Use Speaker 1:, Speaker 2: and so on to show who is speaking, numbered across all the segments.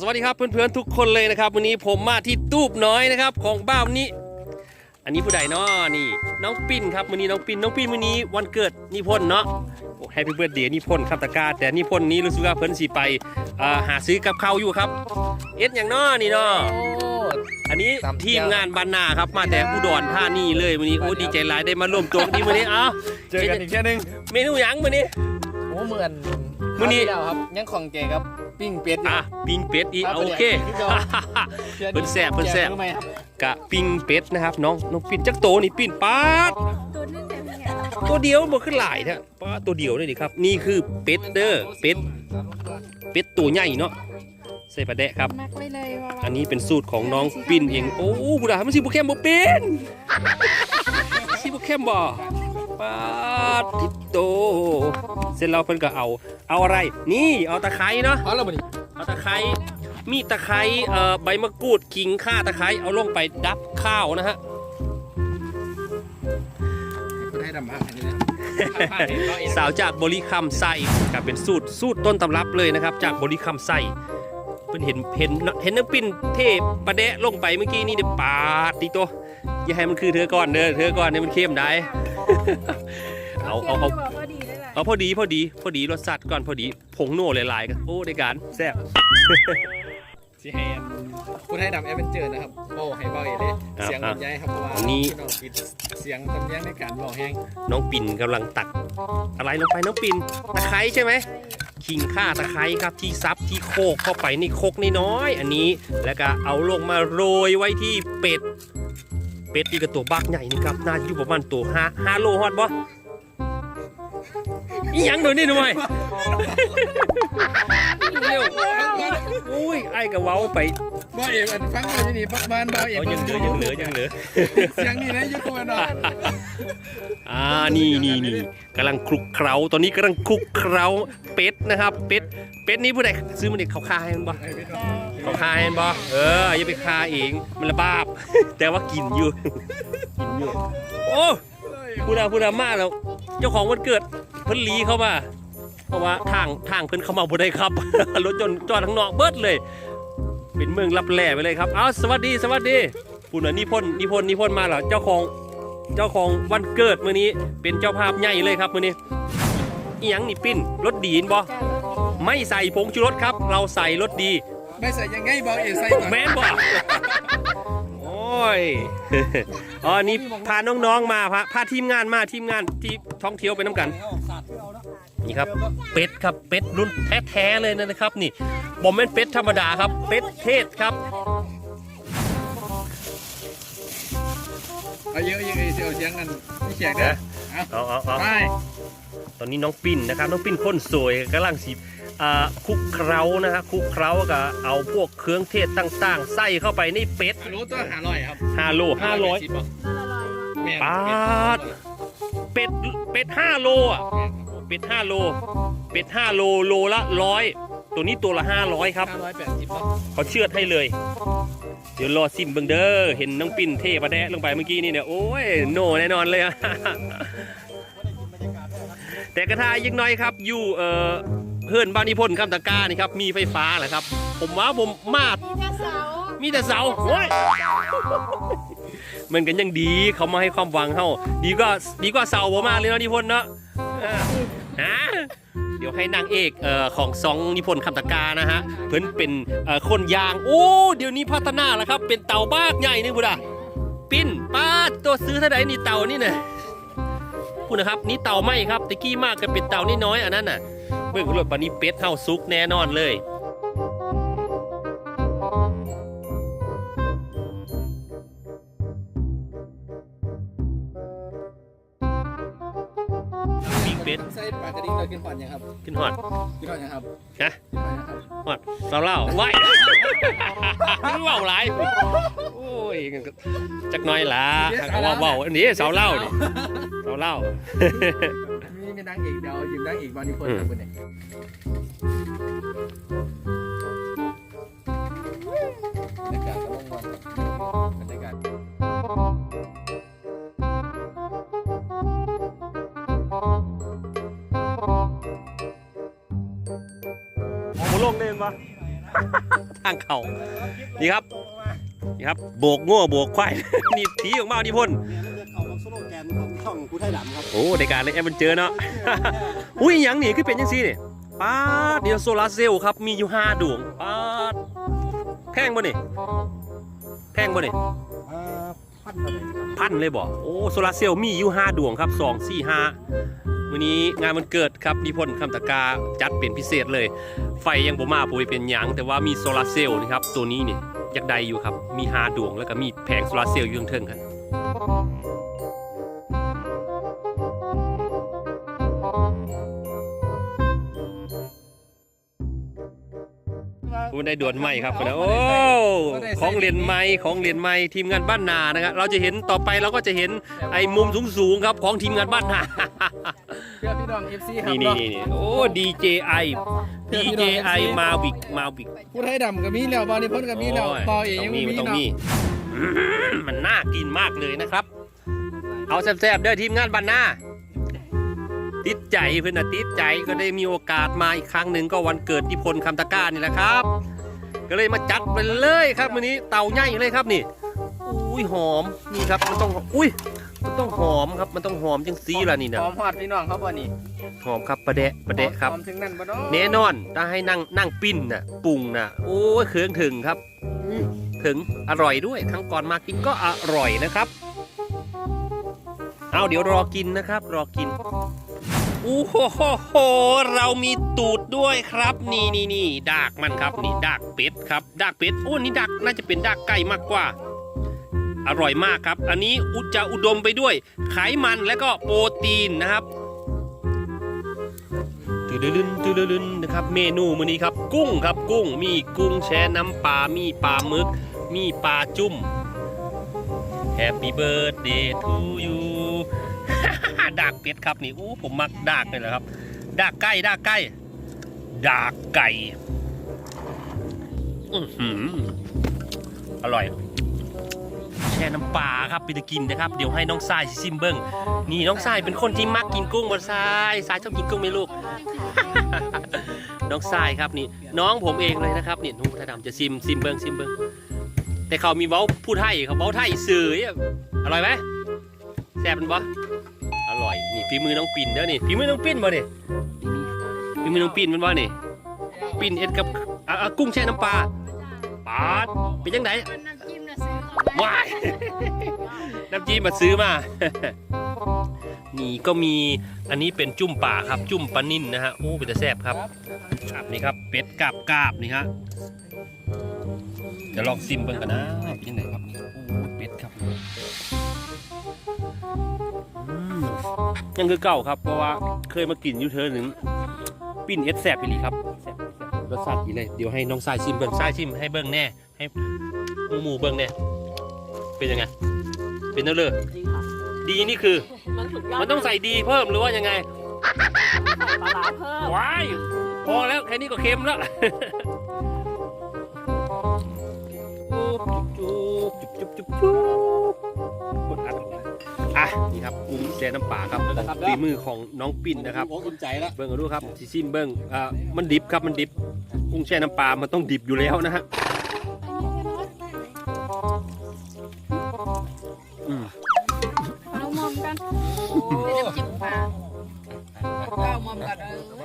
Speaker 1: สวัสดีครับเพื่อนๆทุกคนเลยนะครับ วันนี้ผมมาที่ตูบน้อยนะครับ ของบ้านนี้ อันนี้ผู้ใดเนาะนี่ น้องปิ้นครับวันนี้น้องปิ้นน้องปิ้นวันนี้วันเกิดนิพนธ์เนาะแฮปปี้เบิร์ดเดย์นิพนธ์ครับตะกร้าแต่นิพนธ์นี้รู้สึกว่าเพิ่นสิไปอ่าหาซื้อกับข้าวอยู่ครับ เอ็ดอย่างเนาะนี่เนาะ
Speaker 2: โอ้
Speaker 1: อันนี้
Speaker 2: ตำเจียว
Speaker 1: ทีมงานบานนาครับมาแต่อุดรธานีเลยวันนี้โอ้ดีใจหลายได้มาร่วมตัวกันที่วันนี้เอ้า
Speaker 2: เจอกันอีกแค่นึง
Speaker 1: เมนูหยังวันนี้
Speaker 2: โอ้เหมือน
Speaker 1: มื้อนี้
Speaker 2: คราวที่แล้วครับยังของเจครับ ปิ้งเป็ดอยู่
Speaker 1: อะปิ้งเป็ดอีก
Speaker 2: ครับ
Speaker 1: โอเค
Speaker 2: เดี๋ยว
Speaker 1: เพิ่นแซ่บเพิ่นแซ่บ
Speaker 2: จอรู้ไหมครับ
Speaker 1: กะปิ้งเป็ดนะครับน้องน้องปิ้นจักโตนี่ปิ้นป๊าด
Speaker 3: ตัวนึงแต่เมีย
Speaker 1: ตัวเดียวบ่ขึ้นหลายแท้ป๊าดตัวเดียวเลยดิครับ นี่คือเป็ดเด้อเป็ดเป็ดตัวใหญ่เนาะใส่ปลาแดะครับ
Speaker 3: มักไว้เลยว่า
Speaker 1: อันนี้เป็นสูตรของน้องปิ้นเองโอ้บุดามันสิบ่เข้มบ่เป็นสิบ่เข้มบ่ป๊าดทิโต เสร็จแล้วเพิ่นก็เอา เอาอะไร นี่เอาตะไคร้เนาะ
Speaker 2: เอาแล้วบ่นี่
Speaker 1: เอาตะไคร้มีตะไคร้เอ่อใบมะกรูดขิงข่าตะไคร้เอาลงไปดับข้าวนะฮะ
Speaker 2: คุณให้ดำมากอันนี้นะ
Speaker 1: สาวจากบริคัมไส้กับเป็นสูตรสูตรต้นตำรับเลยนะครับ จากบริคัมไส้เพิ่นเห็นเห็นเห็นน้ำปิ้นเทปลาแดะลงไปเมื่อกี้นี่เดี๋ยวปาดตีตัวอย่าให้มันคือเธอก่อนเด้อเธอก่อนเนี่ยมันเข้มได้เอาเอาเอา เอาพอดีพอดีพอดีรสชาติก่อนพอดีผงโน่หลายๆกันโอ้ได้การแซ่บ
Speaker 2: สิให้อันคุณให้ดำแอดเวนเจอร์นะครับโอ้ให้เบาเอเลยเสียงมันใหญ่ครับเพราะว่า
Speaker 1: อันนี้
Speaker 2: พี่น้องปิดเสียงตำเนียงในการบอกแห้ง
Speaker 1: น้องปิ่นกำลังตัก อะไรลงไปน้องปิ่นตะไคร้ใช่ไหมขิงข่าตะไคร้ครับที่ซับที่โคกเข้าไปในโคกน้อยๆอันนี้แล้วก็เอาลงมาโรยไว้ที่เป็ด เป็ดนี่ก็ตัวบักใหญ่นี่ครับน่าจะอยู่ประมาณตัวห้าห้าโลฮอดบ่ อีหยังโดยนี่หน่อยเร็วอุ้ยไอ้ก็เว้าไป
Speaker 2: เบาเออันฟังเบาอยู่นี่ปักบ้านเบาเอ
Speaker 1: เอายังเหลือยังเหลือยังเหลือ
Speaker 2: เสียงนี่นะอยุควันเนาะ
Speaker 1: อ่านี่นี่นี่กำลังคลุกเคล้าตอนนี้กำลังคลุกเคล้าเป็ดนะครับ เป็ดเป็ดนี้ผู้ใดซื้อมาเด็กเขาฆ่าให้มันบ่เขาฆ่าให้มันบ่เอออย่าไปฆ่าเองมันระบาปแต่ว่ากินอยู่กินอยู่โอ้ผู้ใดผู้ใดมาแล้ว เจ้าของวันเกิดเพิ่นลีเข้ามา เพราะว่าทางทางเพิ่นเข้ามาบ่ได้ครับ รถจนต์จอดข้างนอกเบิดเลย เป็นเมืองรับแลไปเลยครับเอาสวัสดีสวัสดีผู้น่ะนิพนธ์นิพนธ์นิพนธ์มาแล้วเจ้าของเจ้าของวันเกิดมื้อนี้เป็นเจ้าภาพใหญ่เลยครับมื้อนี้อีหยังนี่ปิ้นรสดีนบ่
Speaker 3: จ้า
Speaker 1: ไม่ใส่ผงชูรสครับ เราใส่รสดี
Speaker 2: ไม่ใส่ยังไงเบาเอใส่ก่อน
Speaker 1: แม่นบ่โอ้ย อ๋อนี่พาน้องๆมาพาพาทีมงานมาทีมงานที่ท่องเที่ยวไปน้ำกัน นี่ครับเป็ดครับเป็ดรุ่นแท้ๆเลยนะครับ นี่บอมเป็นเป็ดธรรมดาครับ เป็ดเทศครับ
Speaker 2: เอาเยอะเยอะเสียวเสียงกันไม่เขียกนะเอา
Speaker 1: เอาเอาเอา
Speaker 2: ไป
Speaker 1: ตอนนี้น้องปิ้นนะครับ น้องปิ้นคนสวยกำลังสิอ่า คลุกเคล้านะฮะคลุกเคล้ากับเอาพวกเครื่องเทศต่างๆใส่เข้าไปในเป็ด
Speaker 2: รู้ตัวหาร้อยครับ
Speaker 1: ห้าโลห้าร้อย
Speaker 3: น่าละลาย
Speaker 2: แม่น
Speaker 1: ปาดเป็ดเป็ดห้าโลอะเป็ดห้าโล เป็ดห้าโลโลละร้อยตัวนี้ตัวละห้าร้อยครับ
Speaker 2: ห้าร้อยแปดสิบ
Speaker 1: เขาเชือดให้เลย เดี๋ยวรอซิมเบิงเด้อเห็นน้องปิ้นเทประแดะลงไปเมื่อกี้นี่เนี่ยโอ้ยโนแน่นอนเลยอะแต่กระทายังน้อยครับอยู่เอ่อ เพื่อนบ้านนิพนธ์คำตะกร้านี่ครับมีไฟฟ้าแหละครับ ผมว่าผมมาด
Speaker 3: มีแค่เสา
Speaker 1: มีแต่เสาโอ้ยมันกันยังดีเขามาให้ความหวังเฮาดีกว่าดีกว่าเสาผมมากเลยเนาะนิพนธ์เนาะเออฮะเดี๋ยวให้นางเอกเอ่อของซองนิพนธ์คำตะกร้านะฮะเพิ่นเป็นเอ่อคนยางโอ้เดี๋ยวนี้พัฒนาแล้วครับ เป็นเต่าบ้ากใหญ่นี่บุดาปิ้นป้าดตัวซื้อเท่าไหร่นี่เต่านี่เนี่ยพูดนะครับ นี่เต่าไม่ครับตะกี้มากก็เป็นเต่านี่น้อยอันนั้นน่ะ เบิ่งรถบันนี้เป็ดเฮาซุกแน่นอนเลย ด
Speaker 2: ใส่ปลากระดิ่งเรากินผ่อนยังครับ
Speaker 1: ขึ้นหอด
Speaker 2: กินผ่อนยังครับ
Speaker 1: ฮะ
Speaker 2: กินผ่อนยังครับ
Speaker 1: หอดเสาเล่าไหวมึงเว่าหลายโอ้ยจักหน้อยละเขาว่าเว่าอันนี้เสาเล่าดิเสาเล่า
Speaker 2: มีมีนางเอกเดี๋ยวยืมนางเอกบางคนครับคุณเนี่ย น
Speaker 1: ปะทางเขานี่ครับนี่ครับโบกโง่โบกควาย นี่ถีออกมานี่พ่น
Speaker 4: เขากับโซโลแกนของช่องกูไทยดำครับ
Speaker 1: โอ้ในการเลยแอมมันเจอเนาะอุ้ยอหยังนี่คือเป็นยังซี่นี่ป้าดเดี๋ยวโซลาร์เซลล์ครับมีอยู่ห้าดวงป้าดแพงบ่นี่แพงบ่นี่
Speaker 4: อ่าพันอะไร
Speaker 1: พันเลยบ่โอ้โซลาร์เซลล์มีอยู่ห้าดวงครับสองสี่ห้า วันนี้งานวันเกิดครับนิพนธ์คำตะกาจัดเป็นพิเศษเลย ไฟยังบ่มาปุยเป็นหยังแต่ว่ามีโซลาร์เซลล์นะครับตัวนี้นี่ยยักใดอยู่ครับ มีหาดวงแล้วก็มีแผงโซลาร์เซลล์อยู่ข้งเทิงครับ คุณได้ด่วนใหม่ครับนะโอ้ของเรียนใหม่ของเรียนใหม่ทีมงานบ้านนานะครับเราจะเห็นต่อไปเราก็จะเห็นไอ้มุมสูงๆครับของทีมงานบ้านนา
Speaker 2: เพื่อพี่น้อง FC ครับ
Speaker 1: นี่นี่
Speaker 2: เนาะ
Speaker 1: นี่นี่โอ้ DJI DJI Mavic Mavic
Speaker 2: ผู้ไทยดำก็มีแล้วบอลนี่พ้นก็มีแล้ว
Speaker 1: โย
Speaker 2: ต่อเอง
Speaker 1: ต้
Speaker 2: ยัง
Speaker 1: มี
Speaker 2: มี
Speaker 1: มันต้อง
Speaker 2: เนาะ
Speaker 1: มีอืมมันน่ากินมากเลยนะครับ เอาแซ่บๆเด้อทีมงานบ้านนา ติดใจเพื่อนนะติดใจก็ได้มีโอกาสมาอีกครั้งหนึ่งก็วันเกิดที่พลคำตะกร้านี่แหละครับ ก็เลยมาจัดไปเลยครับวันนี้เตาใหญ่เลยครับนี่อุ้ยหอมนี่ครับมันต้องอุ้ยมันต้องหอมครับมันต้องหอมจังซีล่ะนี่นะ
Speaker 2: หอมฮอดพี่น้องครับบ่นี่
Speaker 1: หอมครับประเดะประเดะครับ
Speaker 2: หอมถึงนั่นบ่เนาะ
Speaker 1: แน่นอนถ้าให้นั่งนั่งปิ้นน่ะปรุงน่ะโอ้ยเครื่องถึงครับอื้อถึงอร่อยด้วยครั้งก่อนมากินก็อร่อยนะครับ เอาเดี๋ยวรอกินนะครับ รอกิน โอ้โหโหโห เรามีตูดด้วยครับ นี่นี่นี่ดากมันครับ นี่ดากเป็ดครับดากเป็ดโอ้นี่ดากน่าจะเป็นดากไก่มากกว่า อร่อยมากครับ อันนี้อุจจะอุดมไปด้วย ไขมันและก็โปรตีนนะครับตืดลึนตืดลึนนะครับ เมนูมื้อนี้ครับ กุ้งครับกุ้ง มีกุ้งแช่น้ำปลา มีปลาหมึก มีปลาจุ่ม Happy birthday to you ดากเป็ดครับนี่อู้ผมมักดากเลยแหละครับ ดากไก่ดากไก่ดากไก่อร่อยแช่น้ำปลาครับไปตะกินนะครับ เดี๋ยวให้น้องทรายซิมเบิ้งนี่น้องทรายเป็นคนที่มักกินกุ้งบนทรายทรายชอบกินกุ้งไหมลูก น้องทรายครับนี่ น้องผมเองเลยนะครับนี่นุ่งท่าดำจะซิมซิมเบิ้งซิมเบิ้งแต่เขามีเว้าพูดไทยเขาเว้าไทยสื่ออร่อยไหมแซ่บเป็นปะ ร่อยนี่ฝีมือน้องปิ่นเด้อนี่ฝีมือน้องปิ่นบ่เนี่ยฝีมือน้องปิ่นมันบ่นี่ปิ่นเอ็ดกับอะอะกุ้งแช่น้ำปลาปาดเป็นยังไง
Speaker 3: มันน้ำจิ้มนะซื้อมา
Speaker 1: ว้ายน้ำจิ้มมาซื้อมานี่ก็มีอันนี้เป็นจุ่มป่าครับจุ่มปลานิ่นนะฮะโอ้เป็นแต่แซ่บครับครับนี่ครับเป็ดกาบกาบนี่ฮะเดี๋ยวลองซิมเบิ่งกันนะเป็นยังไงครับนี่โอ้เป็ดครับ ยังคือเก่าครับเพราะว่าเคยมากินอยู่เธอหนึ่งปิ้นเอสแซ่บไปลีครับแซ่บแซ่บรสชาติดีเลยเดี๋ยวให้น้องทรายชิมเบิ่งทรายชิมให้เบิ่งแน่ให้หมูหมูเบิ่งแน่เป็นยังไงเป็นเนื้อเลย
Speaker 5: จริงค่ะ
Speaker 1: ดีนี่คือ
Speaker 5: มันสุดยอด
Speaker 1: มันต้องใส่ดีเพิ่มหรือว่ายังไง
Speaker 5: ใส่ปลาร้าเพิ่ม
Speaker 1: ว้ายพอแล้วแค่นี้ก็เค็มแล้วจุ๊บจุ๊บจุ๊บจุ๊บจุ๊บกดอัด อะนี่ครับกุ้งแช่น้ำปลาครับฝีมือของน้องปิ่นนะครับ
Speaker 4: ผมอุ่นใจแล้ว
Speaker 1: เบิ้งกันดูครับซิซิมเบิ้งอ่ามันดิบครับมันดิบกุ้งแช่น้ำปลามันต้องดิบอยู่แล้วนะฮะอืม
Speaker 3: เอามอมกันเป็นน้ำจิ้มปลาเอามอมกันเออ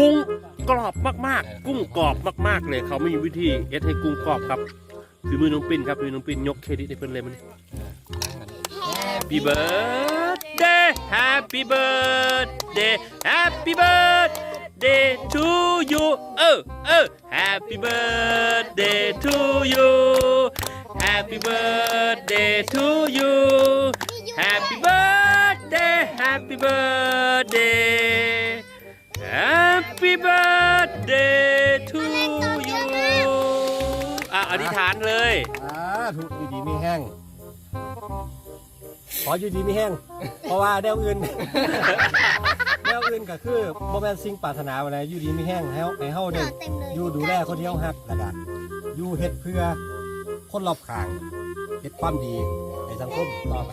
Speaker 1: กุ้งกรอบมากๆ กุ้งกรอบมากๆเลยเขาไม่มีวิธีเอสให้กุ้งกรอบครับคือมือน้องปิ่นครับคือน้องปิ่นยกเครดิตให้เพิ่นเลยมัน Happy birthday Happy birthday Happy birthday to you เออเออ Happy birthday to you Happy birthday to you Happy birthday Happy birthday Happy birthday to you อ่ะอธิษฐานเลย
Speaker 4: อ่าถูกอยู่ดีไม่แห้ง ข ออยู่ดีไม่แห้ง เพราะว่าแนวอื่น แนวอื่นก็คือโมแมนสิ่งปรารถนาอะไรอยู่ดีไม่แห้งให้เฮาให้เฮาได้อยู่ดูแลคนเดียวฮักแล้วก็อยู่เฮ็ดเพื่อคนรอบข้างเฮ็ดความดีในสังคมต่อไป